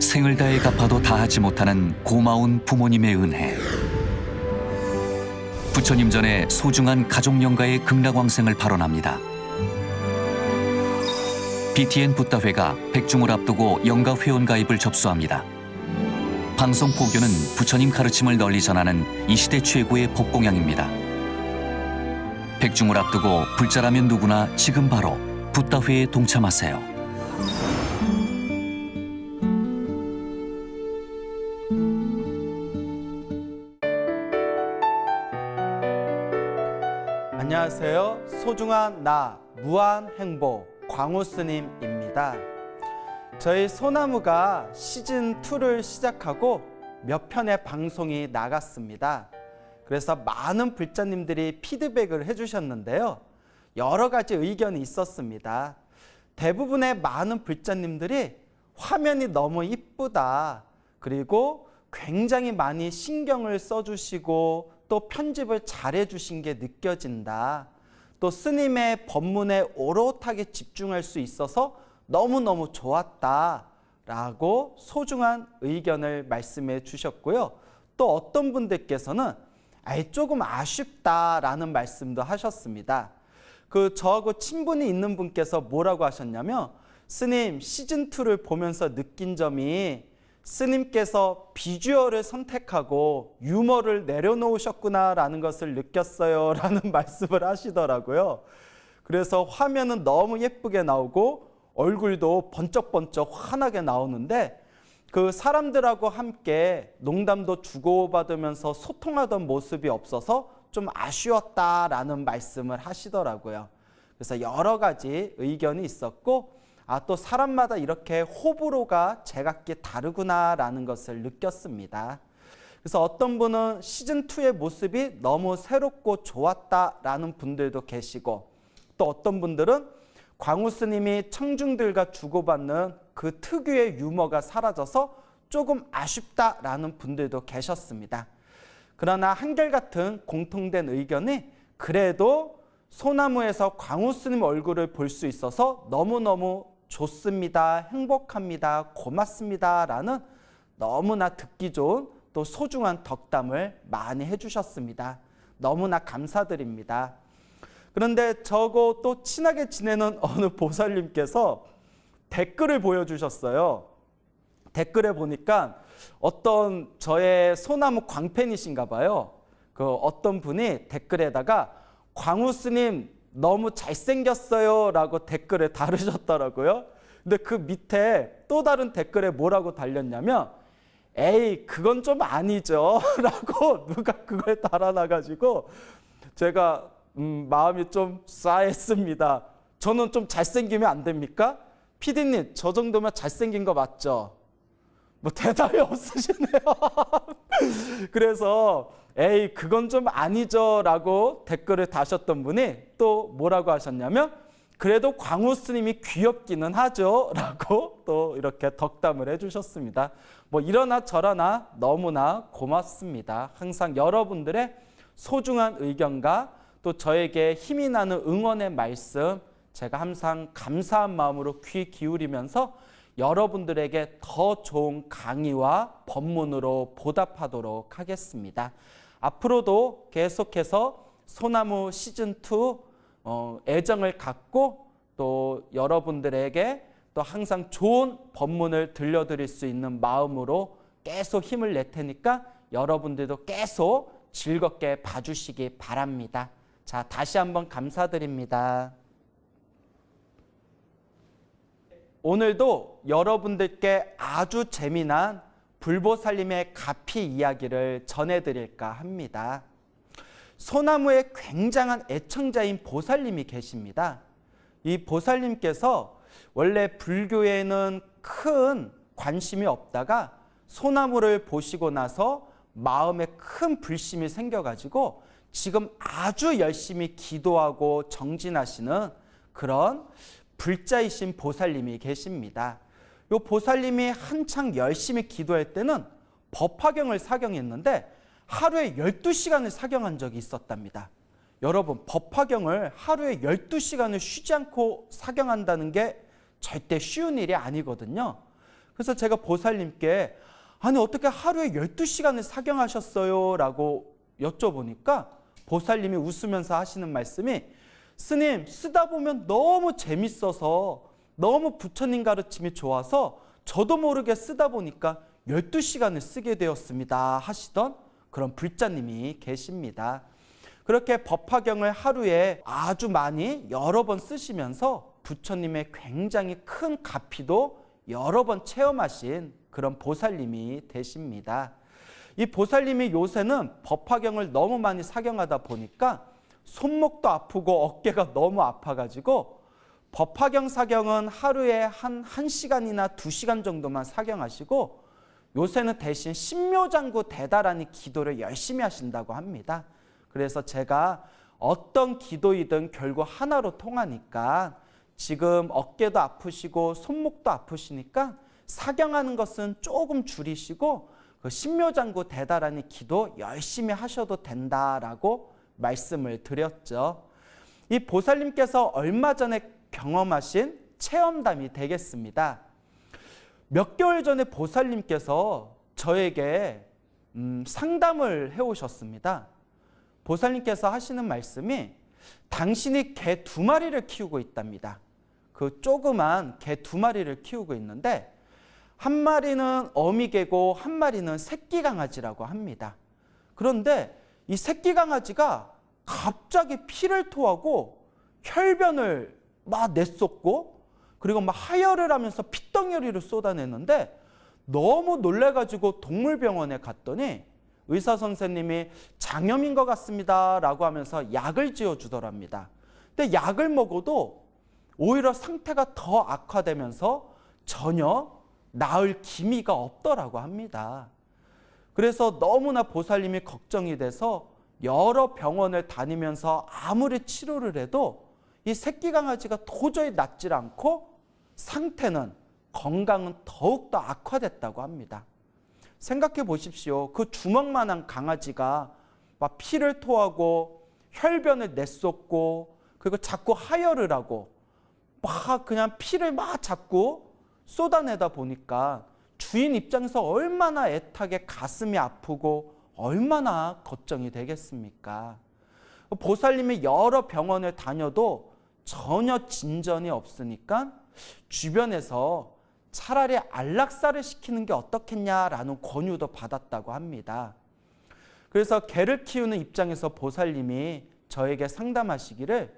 생을 다해 갚아도 다하지 못하는 고마운 부모님의 은혜. 부처님 전에 소중한 가족 영가의 극락왕생을 발언합니다. BTN 붓다회가 백중을 앞두고 영가 회원 가입을 접수합니다. 방송 포교는 부처님 가르침을 널리 전하는 이 시대 최고의 법공양입니다. 백중을 앞두고 불자라면 누구나 지금 바로 붓다회에 동참하세요. 소중한 나 무한 행복 광우 스님입니다. 저희 소나무가 시즌 2를 시작하고 몇 편의 방송이 나갔습니다. 그래서 많은 불자님들이 피드백을 해주셨는데요. 여러 가지 의견이 있었습니다. 대부분의 많은 불자님들이 화면이 너무 이쁘다. 그리고 굉장히 많이 신경을 써주시고 또 편집을 잘해주신 게 느껴진다. 또 스님의 법문에 오롯하게 집중할 수 있어서 너무너무 좋았다. 라고 소중한 의견을 말씀해 주셨고요. 또 어떤 분들께서는 아예 조금 아쉽다라는 말씀도 하셨습니다. 그 저하고 친분이 있는 분께서 뭐라고 하셨냐면 스님 시즌 2를 보면서 느낀 점이 스님께서 비주얼을 선택하고 유머를 내려놓으셨구나라는 것을 느꼈어요 라는 말씀을 하시더라고요. 그래서 화면은 너무 예쁘게 나오고 얼굴도 번쩍번쩍 환하게 나오는데 그 사람들하고 함께 농담도 주고받으면서 소통하던 모습이 없어서 좀 아쉬웠다라는 말씀을 하시더라고요. 그래서 여러 가지 의견이 있었고 아, 또 사람마다 이렇게 호불호가 제각기 다르구나라는 것을 느꼈습니다. 그래서 어떤 분은 시즌2의 모습이 너무 새롭고 좋았다라는 분들도 계시고 또 어떤 분들은 광우 스님이 청중들과 주고받는 그 특유의 유머가 사라져서 조금 아쉽다라는 분들도 계셨습니다. 그러나 한결같은 공통된 의견이 그래도 소나무에서 광우 스님 얼굴을 볼 수 있어서 너무너무 좋습니다. 행복합니다. 고맙습니다. 라는 너무나 듣기 좋은 또 소중한 덕담을 많이 해주셨습니다. 너무나 감사드립니다. 그런데 저거 또 친하게 지내는 어느 보살님께서 댓글을 보여주셨어요. 댓글에 보니까 어떤 저의 소나무 광팬이신가 봐요. 그 어떤 분이 댓글에다가 광우 스님 너무 잘생겼어요 라고 댓글에 달으셨더라고요. 근데 그 밑에 또 다른 댓글에 뭐라고 달렸냐면 에이 그건 좀 아니죠 라고 누가 그걸 달아놔가지고 제가 음, 마음이 좀 싸했습니다. 저는 좀 잘생기면 안 됩니까? 피디님 저 정도면 잘생긴 거 맞죠? 뭐 대답이 없으시네요. 그래서 에이 그건 좀 아니죠라고 댓글을 다셨던 분이 또 뭐라고 하셨냐면 그래도 광우 스님이 귀엽기는 하죠라고 또 이렇게 덕담을 해주셨습니다. 뭐 이러나 저러나 너무나 고맙습니다. 항상 여러분들의 소중한 의견과 또 저에게 힘이 나는 응원의 말씀 제가 항상 감사한 마음으로 귀 기울이면서 여러분들에게 더 좋은 강의와 법문으로 보답하도록 하겠습니다. 앞으로도 계속해서 소나무 시즌2 어, 애정을 갖고 또 여러분들에게 또 항상 좋은 법문을 들려드릴 수 있는 마음으로 계속 힘을 낼 테니까 여러분들도 계속 즐겁게 봐주시기 바랍니다. 자, 다시 한번 감사드립니다. 오늘도 여러분들께 아주 재미난 불보살님의 가피 이야기를 전해드릴까 합니다. 소나무의 굉장한 애청자인 보살님이 계십니다. 이 보살님께서 원래 불교에는 큰 관심이 없다가 소나무를 보시고 나서 마음에 큰 불심이 생겨가지고 지금 아주 열심히 기도하고 정진하시는 그런 불자이신 보살님이 계십니다. 요 보살님이 한창 열심히 기도할 때는 법화경을 사경했는데 하루에 12시간을 사경한 적이 있었답니다. 여러분, 법화경을 하루에 12시간을 쉬지 않고 사경한다는 게 절대 쉬운 일이 아니거든요. 그래서 제가 보살님께 아니 어떻게 하루에 12시간을 사경하셨어요? 라고 여쭤보니까 보살님이 웃으면서 하시는 말씀이 스님 쓰다 보면 너무 재밌어서 너무 부처님 가르침이 좋아서 저도 모르게 쓰다 보니까 12시간을 쓰게 되었습니다 하시던 그런 불자님이 계십니다. 그렇게 법화경을 하루에 아주 많이 여러 번 쓰시면서 부처님의 굉장히 큰 가피도 여러 번 체험하신 그런 보살님이 되십니다. 이 보살님이 요새는 법화경을 너무 많이 사경하다 보니까 손목도 아프고 어깨가 너무 아파가지고 법화경 사경은 하루에 한 1시간이나 2시간 정도만 사경하시고 요새는 대신 신묘장구 대다라니 기도를 열심히 하신다고 합니다. 그래서 제가 어떤 기도이든 결국 하나로 통하니까 지금 어깨도 아프시고 손목도 아프시니까 사경하는 것은 조금 줄이시고 그 신묘장구 대다라니 기도 열심히 하셔도 된다라고 말씀을 드렸죠. 이 보살님께서 얼마 전에 경험하신 체험담이 되겠습니다. 몇 개월 전에 보살님께서 저에게 음, 상담을 해오셨습니다. 보살님께서 하시는 말씀이 당신이 개 두 마리를 키우고 있답니다. 그 조그만 개 두 마리를 키우고 있는데 한 마리는 어미개고 한 마리는 새끼 강아지라고 합니다. 그런데 이 새끼 강아지가 갑자기 피를 토하고 혈변을 막 내쏟고 그리고 막 하혈을 하면서 핏덩어리를 쏟아내는데 너무 놀래가지고 동물병원에 갔더니 의사 선생님이 장염인 것 같습니다 라고 하면서 약을 지어주더랍니다. 근데 약을 먹어도 오히려 상태가 더 악화되면서 전혀 나을 기미가 없더라고 합니다. 그래서 너무나 보살님이 걱정이 돼서 여러 병원을 다니면서 아무리 치료를 해도 이 새끼 강아지가 도저히 낫질 않고 상태는 건강은 더욱더 악화됐다고 합니다. 생각해 보십시오. 그 주먹만한 강아지가 막 피를 토하고 혈변을 내쏟고 그리고 자꾸 하혈을 하고 막 그냥 피를 막 자꾸 쏟아내다 보니까 주인 입장에서 얼마나 애타게 가슴이 아프고 얼마나 걱정이 되겠습니까? 보살님이 여러 병원을 다녀도 전혀 진전이 없으니까 주변에서 차라리 안락사를 시키는 게 어떻겠냐라는 권유도 받았다고 합니다. 그래서 개를 키우는 입장에서 보살님이 저에게 상담하시기를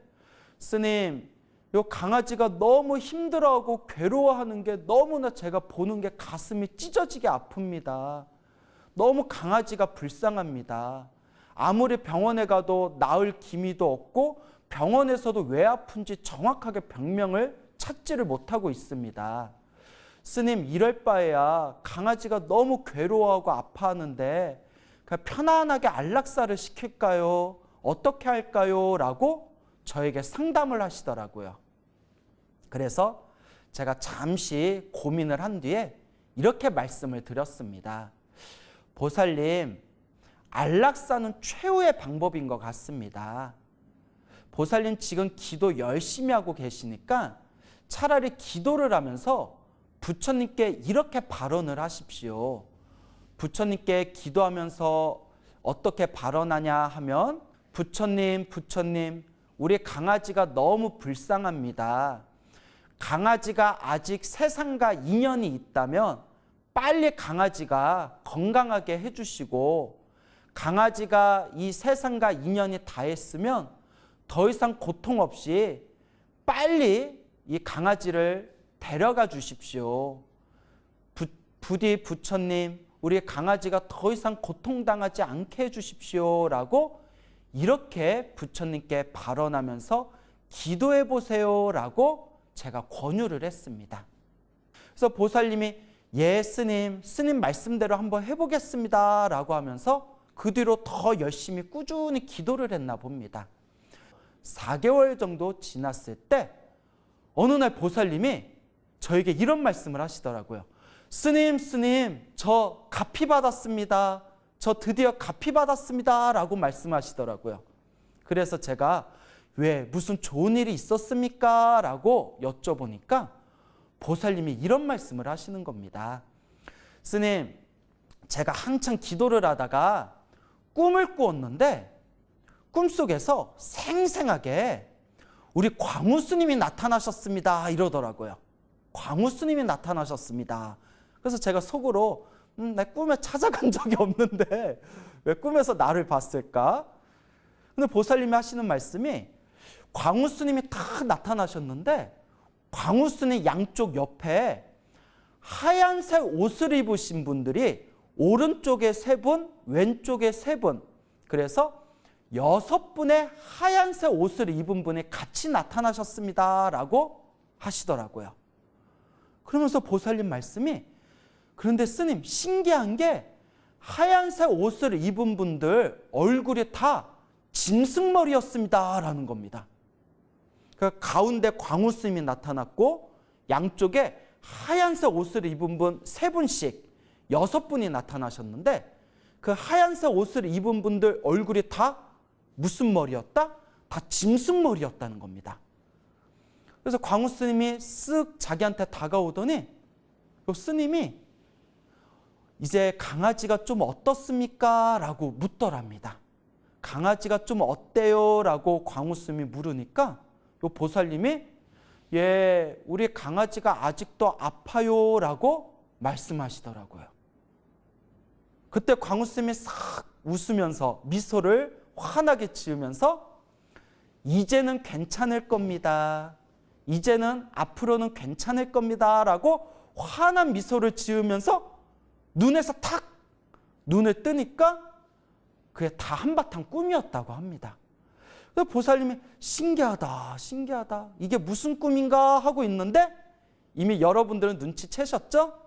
스님, 요 강아지가 너무 힘들어하고 괴로워하는 게 너무나 제가 보는 게 가슴이 찢어지게 아픕니다. 너무 강아지가 불쌍합니다. 아무리 병원에 가도 나을 기미도 없고 병원에서도 왜 아픈지 정확하게 병명을 찾지를 못하고 있습니다. 스님 이럴 바에야 강아지가 너무 괴로워하고 아파하는데 그냥 편안하게 안락사를 시킬까요? 어떻게 할까요? 라고 저에게 상담을 하시더라고요. 그래서 제가 잠시 고민을 한 뒤에 이렇게 말씀을 드렸습니다. 보살님, 안락사는 최후의 방법인 것 같습니다. 보살님 지금 기도 열심히 하고 계시니까 차라리 기도를 하면서 부처님께 이렇게 발언을 하십시오. 부처님께 기도하면서 어떻게 발언하냐 하면 부처님, 부처님, 우리 강아지가 너무 불쌍합니다. 강아지가 아직 세상과 인연이 있다면 빨리 강아지가 건강하게 해주시고 강아지가 이 세상과 인연이 다 했으면 더 이상 고통 없이 빨리 이 강아지를 데려가 주십시오. 부, 부디 부처님, 우리 강아지가 더 이상 고통당하지 않게 해주십시오 라고 이렇게 부처님께 발언하면서 기도해 보세요 라고 제가 권유를 했습니다. 그래서 보살님이 예 스님, 스님 말씀대로 한번 해보겠습니다 라고 하면서 그 뒤로 더 열심히 꾸준히 기도를 했나 봅니다. 4개월 정도 지났을 때 어느 날 보살님이 저에게 이런 말씀을 하시더라고요. 스님, 스님, 저 가피 받았습니다. 저 드디어 가피 받았습니다. 라고 말씀하시더라고요. 그래서 제가 왜 무슨 좋은 일이 있었습니까? 라고 여쭤보니까 보살님이 이런 말씀을 하시는 겁니다. 스님, 제가 한창 기도를 하다가 꿈을 꾸었는데 꿈속에서 생생하게 우리 광우 스님이 나타나셨습니다. 이러더라고요. 광우 스님이 나타나셨습니다. 그래서 제가 속으로 음, 내 꿈에 찾아간 적이 없는데 왜 꿈에서 나를 봤을까? 근데 보살님이 하시는 말씀이 광우 스님이 딱 나타나셨는데 광우 스님 양쪽 옆에 하얀색 옷을 입으신 분들이 오른쪽에 세 분, 왼쪽에 세 분. 그래서 여섯 분의 하얀색 옷을 입은 분이 같이 나타나셨습니다 라고 하시더라고요. 그러면서 보살님 말씀이 그런데 스님 신기한 게 하얀색 옷을 입은 분들 얼굴이 다 짐승머리였습니다 라는 겁니다. 그 가운데 광우 스님이 나타났고 양쪽에 하얀색 옷을 입은 분 세 분씩 여섯 분이 나타나셨는데 그 하얀색 옷을 입은 분들 얼굴이 다 무슨 머리였다? 다 짐승 머리였다는 겁니다. 그래서 광우 스님이 쓱 자기한테 다가오더니 그 스님이 이제 강아지가 좀 어떻습니까? 라고 묻더랍니다. 강아지가 좀 어때요? 라고 광우 스님이 물으니까 요 보살님이 예, 우리 강아지가 아직도 아파요. 라고 말씀하시더라고요. 그때 광우 스님이 싹 웃으면서 미소를 환하게 지으면서 이제는 괜찮을 겁니다. 이제는 앞으로는 괜찮을 겁니다. 라고 환한 미소를 지으면서 눈에서 탁 눈을 뜨니까 그게 다 한바탕 꿈이었다고 합니다. 보살님이 신기하다, 신기하다. 이게 무슨 꿈인가 하고 있는데 이미 여러분들은 눈치채셨죠?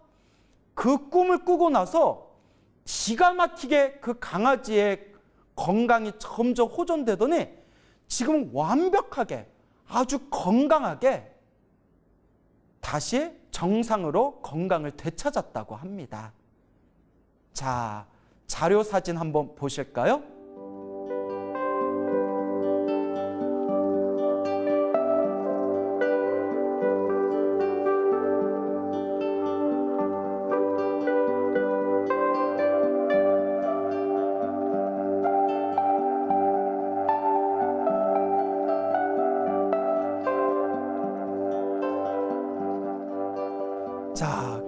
그 꿈을 꾸고 나서 기가 막히게 그 강아지의 건강이 점점 호전되더니 지금 완벽하게 아주 건강하게 다시 정상으로 건강을 되찾았다고 합니다. 자, 자료 사진 한번 보실까요?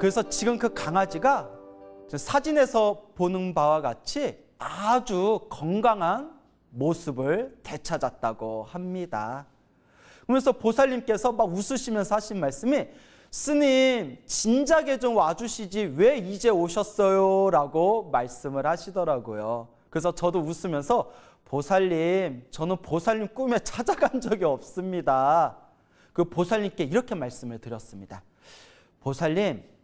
그래서 지금 그 강아지가 사진에서 보는 바와 같이 아주 건강한 모습을 되찾았다고 합니다. 그러면서 보살님께서 막 웃으시면서 하신 말씀이 스님 진작에 좀 와주시지 왜 이제 오셨어요? 라고 말씀을 하시더라고요. 그래서 저도 웃으면서 보살님 저는 보살님 꿈에 찾아간 적이 없습니다. 그 보살님께 이렇게 말씀을 드렸습니다. 보살님,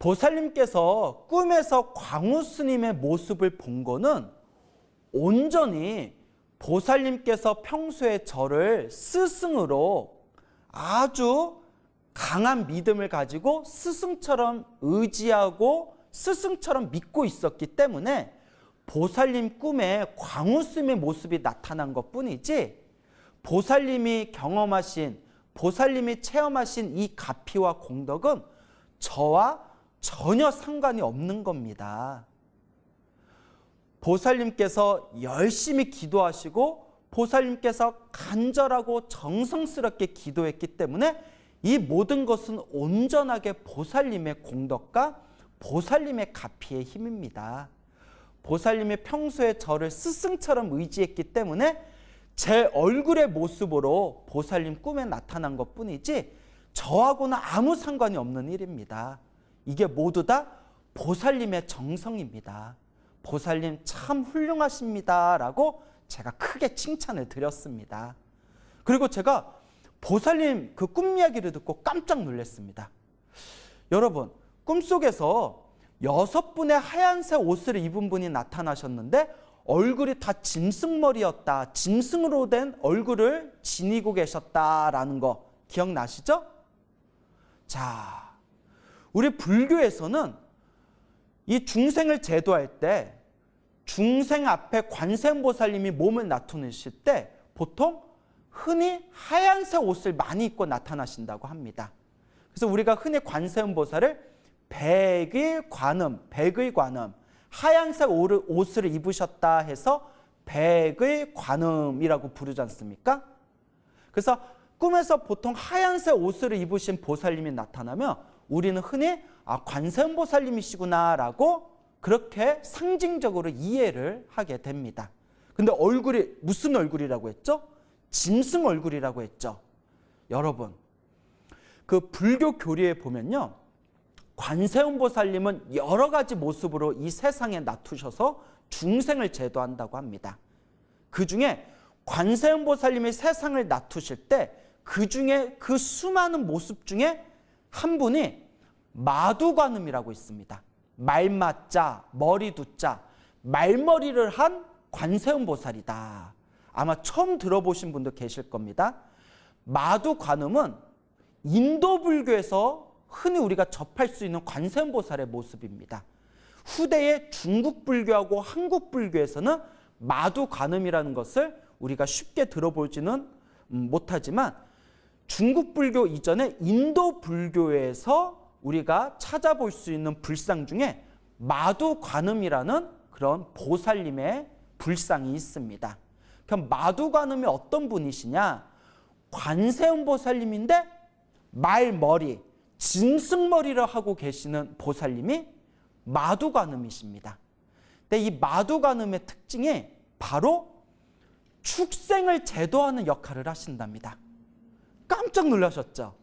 보살님께서 꿈에서 광우 스님의 모습을 본 거는 온전히 보살님께서 평소에 저를 스승으로 아주 강한 믿음을 가지고 스승처럼 의지하고 스승처럼 믿고 있었기 때문에 보살님 꿈에 광우 스님의 모습이 나타난 것 뿐이지 보살님이 경험하신 보살님이 체험하신 이 가피와 공덕은 저와 전혀 상관이 없는 겁니다. 보살님께서 열심히 기도하시고 보살님께서 간절하고 정성스럽게 기도했기 때문에 이 모든 것은 온전하게 보살님의 공덕과 보살님의 가피의 힘입니다. 보살님이 평소에 저를 스승처럼 의지했기 때문에 제 얼굴의 모습으로 보살님 꿈에 나타난 것 뿐이지 저하고는 아무 상관이 없는 일입니다. 이게 모두 다 보살님의 정성입니다. 보살님 참 훌륭하십니다. 라고 제가 크게 칭찬을 드렸습니다. 그리고 제가 보살님 그 꿈 이야기를 듣고 깜짝 놀랐습니다. 여러분, 꿈속에서 여섯 분의 하얀색 옷을 입은 분이 나타나셨는데 얼굴이 다 짐승머리였다. 짐승으로 된 얼굴을 지니고 계셨다라는 거 기억나시죠? 자, 우리 불교에서는 이 중생을 제도할 때 중생 앞에 관세음보살님이 몸을 나타내실 때 보통 흔히 하얀색 옷을 많이 입고 나타나신다고 합니다. 그래서 우리가 흔히 관세음 보살을 백의 관음, 백의 관음, 하얀색 옷을- 입으셨다 해서 백의 관음이라고 부르지 않습니까? 그래서 꿈에서 보통 하얀색 옷을 입으신 보살님이 나타나면 우리는 흔히 아 관세음 보살님이시구나라고 그렇게 상징적으로 이해를 하게 됩니다. 근데 얼굴이 무슨 얼굴이라고 했죠? 짐승 얼굴이라고 했죠. 여러분, 그 불교 교리에 보면요. 관세음 보살님은 여러 가지 모습으로 이 세상에 나투셔서 중생을 제도한다고 합니다. 그 중에 관세음 보살님이 세상을 나투실 때 그 중에 그 수많은 모습 중에 한 분이 마두관음이라고 있습니다. 말맞자, 머리두자, 말머리를 한 관세음 보살이다. 아마 처음 들어보신 분도 계실 겁니다. 마두관음은 인도 불교에서 흔히 우리가 접할 수 있는 관세음 보살의 모습입니다. 후대의 중국 불교하고 한국 불교에서는 마두관음이라는 것을 우리가 쉽게 들어보지는 음, 못하지만 중국 불교 이전에 인도 불교에서 우리가 찾아볼 수 있는 불상 중에 마두관음이라는 그런 보살님의 불상이 있습니다. 그럼 마두관음이 어떤 분이시냐? 관세음 보살님인데 말머리, 짐승머리를 하고 계시는 보살님이 마두관음이십니다. 근데 이 마두관음의 특징이 바로 축생을 제도하는 역할을 하신답니다. 깜짝 놀라셨죠?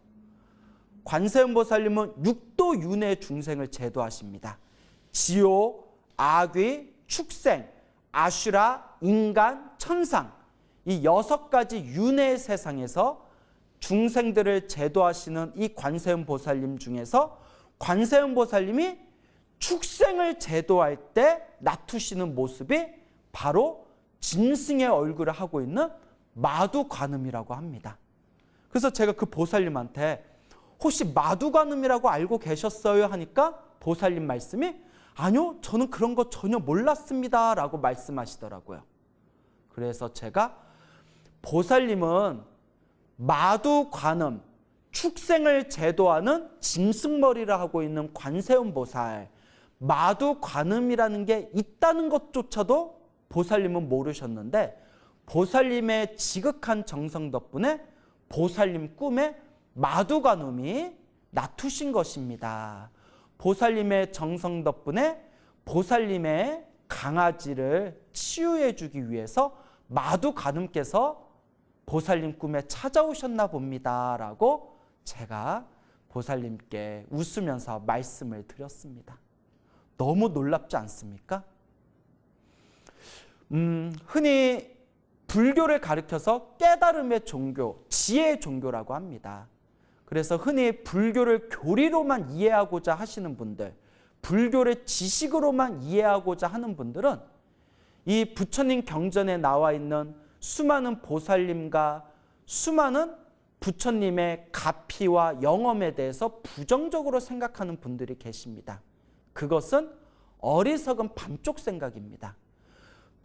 관세음 보살님은 육도 윤회 중생을 제도하십니다. 지옥, 악귀, 축생, 아슈라, 인간, 천상 이 여섯 가지 윤회의 세상에서 중생들을 제도하시는 이 관세음 보살님 중에서 관세음 보살님이 축생을 제도할 때 나투시는 모습이 바로 짐승의 얼굴을 하고 있는 마두관음이라고 합니다. 그래서 제가 그 보살님한테 혹시 마두관음이라고 알고 계셨어요? 하니까 보살님 말씀이 아니요, 저는 그런 거 전혀 몰랐습니다. 라고 말씀하시더라고요. 그래서 제가 보살님은 마두관음, 축생을 제도하는 짐승머리를 하고 있는 관세음 보살, 마두관음이라는 게 있다는 것조차도 보살님은 모르셨는데 보살님의 지극한 정성 덕분에 보살님 꿈에 마두관음이 나투신 것입니다. 보살님의 정성 덕분에 보살님의 강아지를 치유해 주기 위해서 마두관음께서 보살님 꿈에 찾아오셨나 봅니다 라고 제가 보살님께 웃으면서 말씀을 드렸습니다. 너무 놀랍지 않습니까? 음, 흔히 불교를 가리켜서 깨달음의 종교, 지혜의 종교라고 합니다. 그래서 흔히 불교를 교리로만 이해하고자 하시는 분들, 불교를 지식으로만 이해하고자 하는 분들은 이 부처님 경전에 나와 있는 수많은 보살님과 수많은 부처님의 가피와 영험에 대해서 부정적으로 생각하는 분들이 계십니다. 그것은 어리석은 반쪽 생각입니다.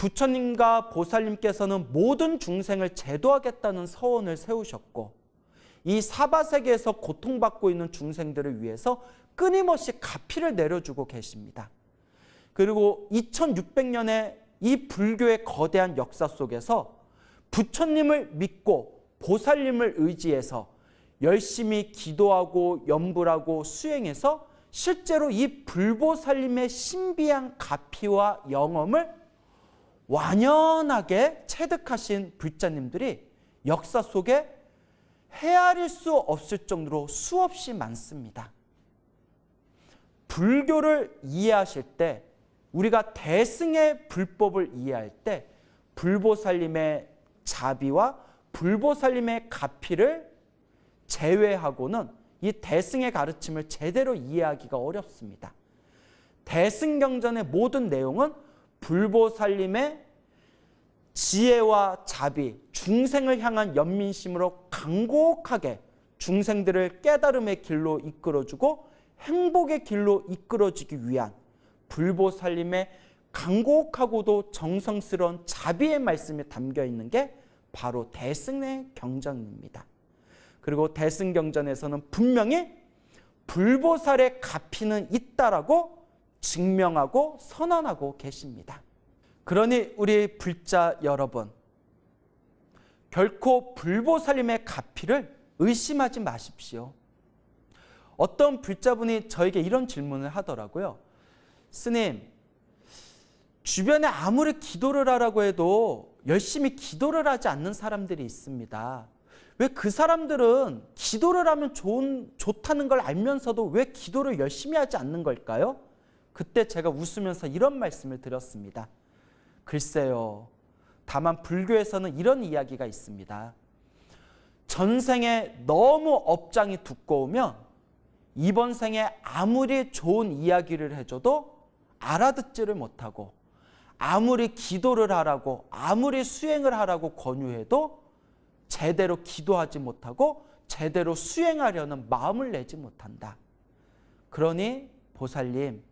부처님과 보살님께서는 모든 중생을 제도하겠다는 서원을 세우셨고 이 사바세계에서 고통받고 있는 중생들을 위해서 끊임없이 가피를 내려주고 계십니다. 그리고 2600년의 이 불교의 거대한 역사 속에서 부처님을 믿고 보살님을 의지해서 열심히 기도하고 염불하고 수행해서 실제로 이 불보살님의 신비한 가피와 영험을 완연하게 체득하신 불자님들이 역사 속에 헤아릴 수 없을 정도로 수없이 많습니다. 불교를 이해하실 때 우리가 대승의 불법을 이해할 때 불보살님의 자비와 불보살님의 가피를 제외하고는 이 대승의 가르침을 제대로 이해하기가 어렵습니다. 대승경전의 모든 내용은 불보살님의 지혜와 자비, 중생을 향한 연민심으로 강곡하게 중생들을 깨달음의 길로 이끌어주고 행복의 길로 이끌어주기 위한 불보살님의 강곡하고도 정성스러운 자비의 말씀이 담겨 있는 게 바로 대승의 경전입니다. 그리고 대승 경전에서는 분명히 불보살의 가피는 있다라고 증명하고 선언하고 계십니다. 그러니 우리 불자 여러분, 결코 불보살님의 가피를 의심하지 마십시오. 어떤 불자분이 저에게 이런 질문을 하더라고요. 스님, 주변에 아무리 기도를 하라고 해도 열심히 기도를 하지 않는 사람들이 있습니다. 왜 그 사람들은 기도를 하면 좋은, 좋다는 걸 알면서도 왜 기도를 열심히 하지 않는 걸까요? 그때 제가 웃으면서 이런 말씀을 드렸습니다. 글쎄요. 다만 불교에서는 이런 이야기가 있습니다. 전생에 너무 업장이 두꺼우면 이번 생에 아무리 좋은 이야기를 해줘도 알아듣지를 못하고 아무리 기도를 하라고 아무리 수행을 하라고 권유해도 제대로 기도하지 못하고 제대로 수행하려는 마음을 내지 못한다. 그러니 보살님,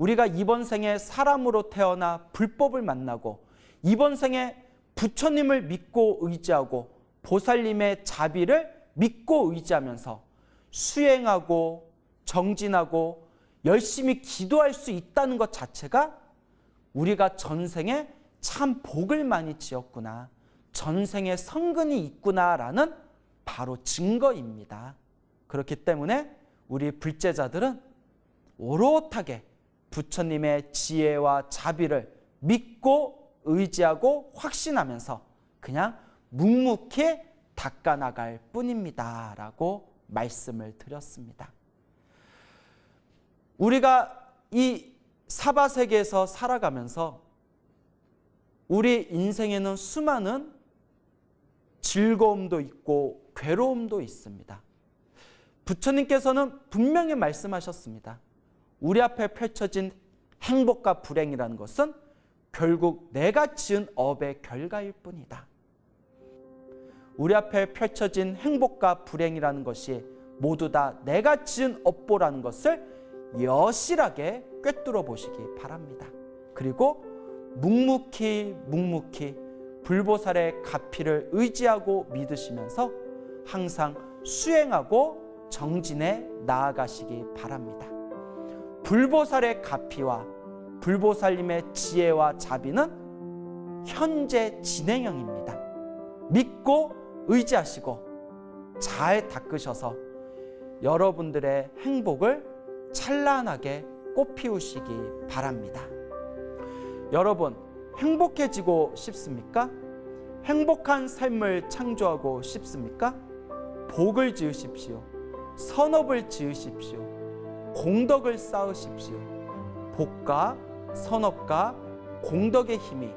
우리가 이번 생에 사람으로 태어나 불법을 만나고 이번 생에 부처님을 믿고 의지하고 보살님의 자비를 믿고 의지하면서 수행하고 정진하고 열심히 기도할 수 있다는 것 자체가 우리가 전생에 참 복을 많이 지었구나. 전생에 성근이 있구나라는 바로 증거입니다. 그렇기 때문에 우리 불제자들은 오롯하게 부처님의 지혜와 자비를 믿고 의지하고 확신하면서 그냥 묵묵히 닦아나갈 뿐입니다. 라고 말씀을 드렸습니다. 우리가 이 사바세계에서 살아가면서 우리 인생에는 수많은 즐거움도 있고 괴로움도 있습니다. 부처님께서는 분명히 말씀하셨습니다. 우리 앞에 펼쳐진 행복과 불행이라는 것은 결국 내가 지은 업의 결과일 뿐이다. 우리 앞에 펼쳐진 행복과 불행이라는 것이 모두 다 내가 지은 업보라는 것을 여실하게 꿰뚫어 보시기 바랍니다. 그리고 묵묵히 묵묵히 불보살의 가피를 의지하고 믿으시면서 항상 수행하고 정진해 나아가시기 바랍니다. 불보살의 가피와 불보살님의 지혜와 자비는 현재 진행형입니다. 믿고 의지하시고 잘 닦으셔서 여러분들의 행복을 찬란하게 꽃피우시기 바랍니다. 여러분, 행복해지고 싶습니까? 행복한 삶을 창조하고 싶습니까? 복을 지으십시오. 선업을 지으십시오. 공덕을 쌓으십시오. 복과 선업과 공덕의 힘이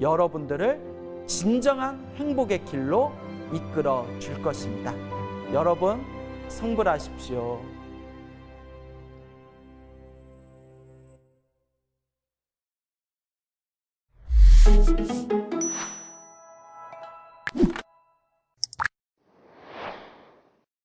여러분들을 진정한 행복의 길로 이끌어 줄 것입니다. 여러분, 성불하십시오.